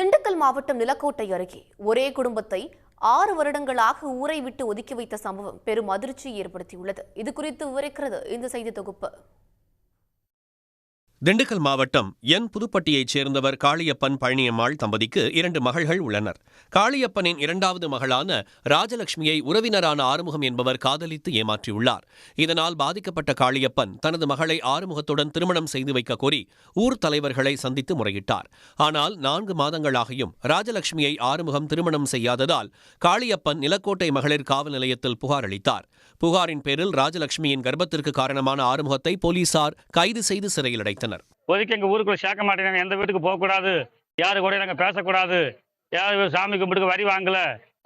திண்டுக்கல் மாவட்டம் நிலக்கோட்டை அருகே ஒரே குடும்பத்தை ஆறு வருடங்களாக ஊரை விட்டு ஒதுக்கி வைத்த சம்பவம் பெரும் அதிர்ச்சியை ஏற்படுத்தியுள்ளது. இது குறித்து விவரிக்கிறது இந்த செய்தி தொகுப்பு. திண்டுக்கல் மாவட்டம் என் புதுப்பட்டியைச் சேர்ந்தவர் காளியப்பன் பழனியம்மாள் தம்பதிக்கு இரண்டு மகள்கள் உள்ளனர். காளியப்பனின் இரண்டாவது மகளான ராஜலட்சுமியை உறவினரான ஆறுமுகம் என்பவர் காதலித்து ஏமாற்றியுள்ளார். இதனால் பாதிக்கப்பட்ட காளியப்பன் தனது மகளை ஆறுமுகத்துடன் திருமணம் செய்து வைக்க கோரி ஊர் தலைவர்களை சந்தித்து முறையிட்டார். ஆனால் நான்கு மாதங்களாகியும் ராஜலட்சுமியை ஆறுமுகம் திருமணம் செய்யாததால் காளியப்பன் நிலக்கோட்டை மகளிர் காவல் நிலையத்தில் புகார் அளித்தார். புகாரின் பேரில் ராஜலட்சுமியின் கர்ப்பத்திற்கு காரணமான ஆறுமுகத்தை போலீசார் கைது செய்து சிறையில் அடைத்தனர். ஒதுக்கி எங்கள் ஊருக்குள்ள சேர்க்க மாட்டேங்கிறாங்க. எந்த வீட்டுக்கு போகக்கூடாது. யாரு கூட நாங்கள் பேசக்கூடாது. யாரு சாமி கும்பிட்டுக்கு வரி வாங்கல.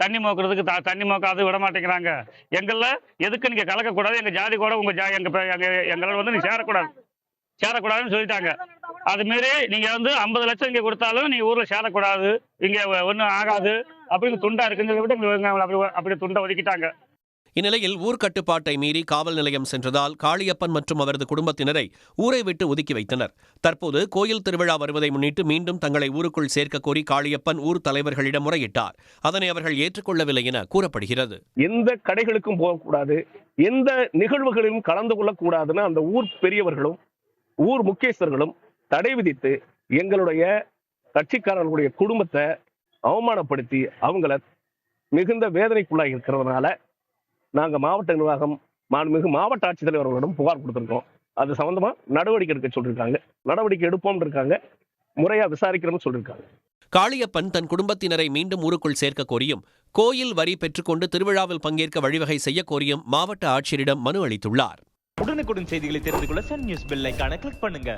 தண்ணி மோக்கிறதுக்கு த தண்ணி மோக்காது விட மாட்டேங்கிறாங்க. எங்களில் எதுக்கு நீங்கள் கலக்கக்கூடாது? எங்கள் ஜாதி கூட உங்கள் ஜா எங்கள் எங்கள் எங்களோட வந்து நீங்கள் சேரக்கூடாது. சேரக்கூடாதுன்னு சொல்லிட்டாங்க. அது மாரி நீங்கள் வந்து ஐம்பது லட்சம் இங்கே கொடுத்தாலும் நீங்கள் ஊரில் சேரக்கூடாது. இங்கே ஒன்றும் ஆகாது. அப்படின்னு துண்டா இருக்குன்னு சொல்லிவிட்டு அப்படி அப்படி துண்டை ஒதுக்கிட்டாங்க. இந்நிலையில் ஊர் கட்டுப்பாட்டை மீறி காவல் நிலையம் சென்றதால் காளியப்பன் மற்றும் அவரது குடும்பத்தினரை ஊரை விட்டு ஒதுக்கி வைத்தனர். தற்போது கோயில் திருவிழா வருவதை முன்னிட்டு மீண்டும் தங்களை ஊருக்குள் சேர்க்க கோரி காளியப்பன் ஊர் தலைவர்களிடம் முறையிட்டார். அதனை அவர்கள் ஏற்றுக்கொள்ளவில்லை என கூறப்படுகிறது. எந்த கடைகளுக்கும் போகக்கூடாது. எந்த நிகழ்வுகளிலும் கலந்து கொள்ளக்கூடாதுன்னு அந்த ஊர் பெரியவர்களும் ஊர் முக்கியஸ்தர்களும் தடை விதித்து எங்களுடைய கட்சிக்காரர்களுடைய குடும்பத்தை அவமானப்படுத்தி அவங்கள மிகுந்த வேதனைக்குள்ளாக இருக்கிறதுனால நாங்க மாவட்ட நிர்வாகம் மாண்புமிகு மாவட்ட ஆட்சித்தலைவர் அவர்களிடம் புகார் கொடுத்திருக்கோம். அது சம்பந்தமா நடவடிக்கை எடுக்க சொல்லியிருக்காங்க. நடவடிக்கை எடுப்போம் இருக்காங்க. முறையா விசாரிக்கிறோம்னு சொல்லியிருக்காங்க. காளியப்பன் தன் குடும்பத்தினரை மீண்டும் ஊருக்குள் சேர்க்க கோரியும் கோயில் வரி பெற்றுக்கொண்டு திருவிழாவில் பங்கேற்க வழிவகை செய்ய கோரியும் மாவட்ட ஆட்சியரிடம் மனு அளித்துள்ளார். உடனுக்குடன் செய்திகளை தெரிந்து கொள்ள சன் நியூஸ் பெல் ஐகானை கிளிக் பண்ணுங்க.